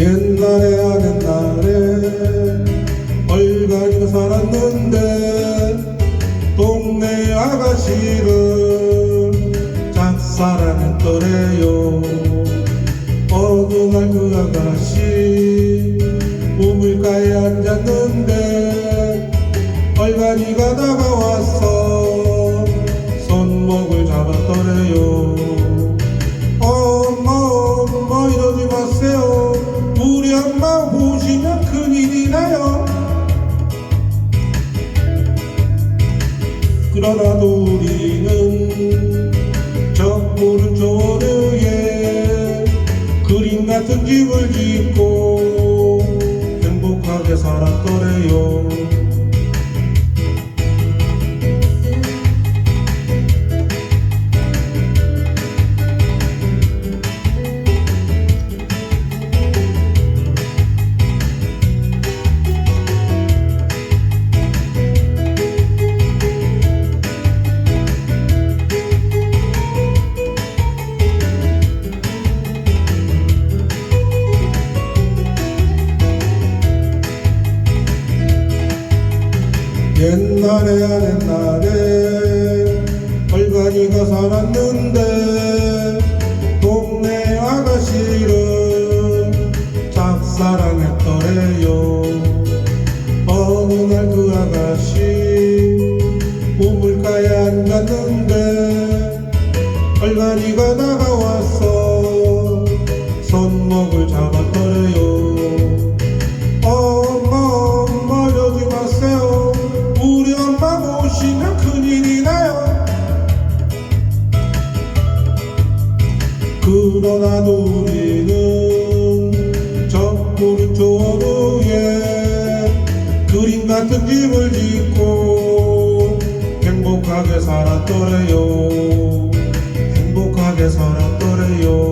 옛날에 하는 날에 얼간이가 살았는데 동네 아가씨를 짝사랑했더래요. 어느 날 그 아가씨 우물가에 앉았는데 얼간이가 다가왔어 손목을 잡았더래요 그러나도 우리는 저 오른쪽 어느에 그림 같은 집을 짓고 행복하게 살았더래요 옛날에 안 옛날에 얼간이가 살았는데 동네 아가씨를 짝사랑했더래요. 어느 날 그 아가씨 우물가에 앉았는데 얼간이가 다가왔어 손목을 잡았더래요 그러나도 우리는 저 오른쪽 어루에 그림 같은 집을 짓고 행복하게 살았더래요. 행복하게 살았더래요